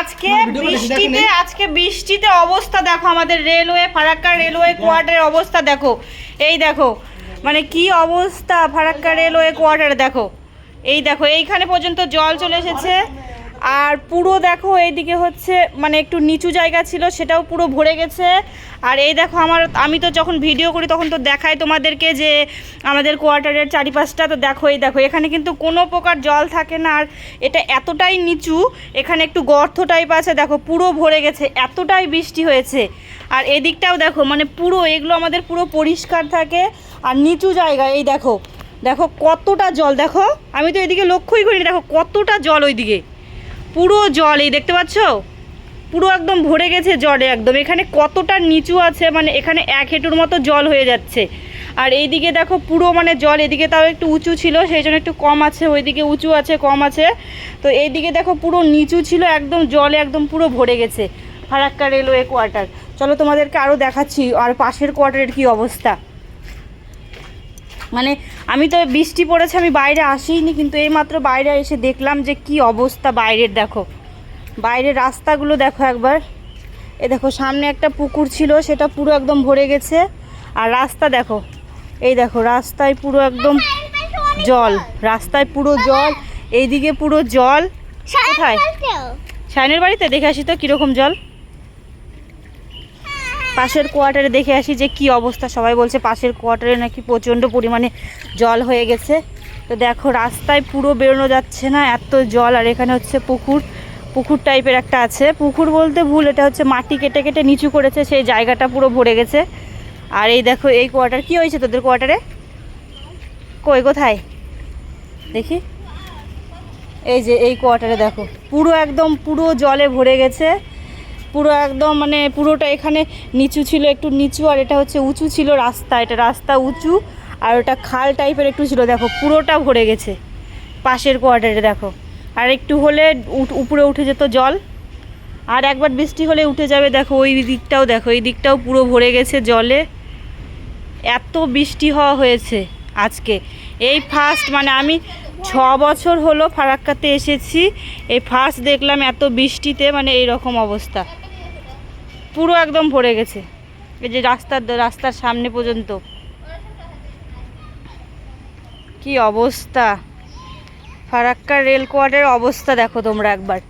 আজকে বৃষ্টিতে আজকে বৃষ্টিতে অবস্থা দেখো আমাদের রেলওয়ে ফারাক্কা রেলওয়ে কোয়ার্টারের অবস্থা দেখো। এই দেখো মানে কি অবস্থা ফারাক্কা রেলওয়ে কোয়ার্টার দেখো। এই দেখো এইখানে পর্যন্ত জল চলে এসেছে। আর পুরো দেখো এইদিকে হচ্ছে মানে একটু নিচু জায়গা ছিল, সেটাও পুরো ভরে গেছে। আর এই দেখো আমার, আমি তো যখন ভিডিও করি তখন তো দেখাই তোমাদেরকে যে আমাদের কোয়ার্টারের চারিপাশটা, তো দেখো এই দেখো, এখানে কিন্তু কোনো প্রকার জল থাকে না। আর এটা এতটাই নিচু, এখানে একটু গর্ত টাইপ আছে, দেখো পুরো ভরে গেছে, এতটাই বৃষ্টি হয়েছে। আর এদিকটাও দেখো মানে পুরো এগুলো আমাদের পুরো পরিষ্কার থাকে। আর নিচু জায়গা, এই দেখো দেখো কতটা জল, দেখো, আমি তো এদিকে লক্ষ্যই করিনি, দেখো কতটা জল ওইদিকে। পুরো জল, এই দেখতে পাচ্ছ? পুরো একদম ভরে গেছে জলে একদম। এখানে কতটা নিচু আছে মানে এখানে এক হেঁটুর মতো জল হয়ে যাচ্ছে। আর এইদিকে দেখো পুরো মানে জল, এদিকে তাও একটু উঁচু ছিল, সেই জন্য একটু কম আছে, ওইদিকে উঁচু আছে, কম আছে। তো এইদিকে দেখো পুরো নিচু ছিল, একদম জলে একদম পুরো ভরে গেছে। Farakka railway quarter. চলো তোমাদেরকে আরও দেখাচ্ছি, আর পাশের কোয়ার্টারের কি অবস্থা। মানে আমি তো বৃষ্টি পড়েছে আমি বাইরে আসিনি কিন্তু এইমাত্র বাইরে এসে দেখলাম যে কি অবস্থা বাইরের দেখো। বাইরের রাস্তাগুলো দেখো একবার। এ দেখো সামনে একটা পুকুর ছিল সেটা পুরো একদম ভরে গেছে। আর রাস্তা দেখো এই দেখো রাস্তায় পুরো একদম জল রাস্তায় পুরো জল এইদিকে পুরো জল। কোথায়? শাইনের বাড়িতে? দেখে আসি তো কীরকম জল। পাশের কোয়ার্টারে দেখে আসি যে কি অবস্থা। সবাই বলছে পাশের কোয়ার্টারে নাকি প্রচণ্ড পরিমাণে জল হয়ে গেছে। তো দেখো, রাস্তায় পুরো বেরোনো যাচ্ছে না, এত জল। আর এখানে হচ্ছে পুকুর। পুকুর টাইপের একটা আছে। পুকুর বলতে ভুল, এটা হচ্ছে মাটি কেটে কেটে নিচু করেছে, সেই জায়গাটা পুরো ভরে গেছে। আর এই দেখো, এই কোয়ার্টার, কি হয়েছে তোদের কোয়ার্টারে? কই, কোথায়? দেখি। এই যে, এই কোয়ার্টারে দেখো, পুরো একদম পুরো জলে ভরে গেছে। পুরো একদম মানে পুরোটা এখানে নিচু ছিল, একটু নিচু আর এটা হচ্ছে উঁচু ছিল রাস্তা, এটা রাস্তা উঁচু আর ওটা খাল টাইপের একটু ছিল, দেখো পুরোটা ভরে গেছে পাশের কোয়ার্টারে দেখো। আর একটু হলে উপরে উঠে যেত জল, আর একবার বৃষ্টি হলে উঠে যাবে, দেখো ওই দিকটাও, দেখো, এই দিকটাও পুরো ভরে গেছে জলে। এত বৃষ্টি হওয়া হয়েছে আজকে। এই ফার্স্ট মানে আমি ছ বছর হলো ফারাক্কাতে এসেছি, এই ফার্স্ট দেখলাম এত বৃষ্টিতে মানে এই রকম অবস্থা। পুরো একদম ভরে গেছে। এই যে রাস্তার রাস্তার সামনে পর্যন্ত। কি অবস্থা? ফারাক্কা রেল কোয়ার্ডের অবস্থা দেখো তোমরা একবার।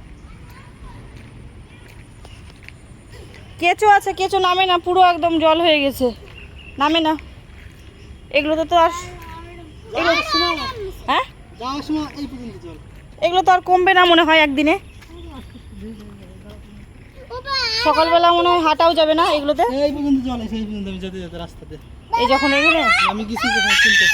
কেঁচো আছে কেঁচো নামে না পুরো একদম জল হয়ে গেছে। নামে না। এগুলো তো আর এগুলো হ্যাঁ? এগুলো তো আর কমবে না মনে হয় একদিনে। সকালবেলা মনে হয় হাঁটাও যাবে না এগুলোতে? এই পর্যন্ত জল এই পর্যন্ত আমি যেতে যেতে রাস্তাতে। এই যখন এগুলো আমি কিছু চিন্তা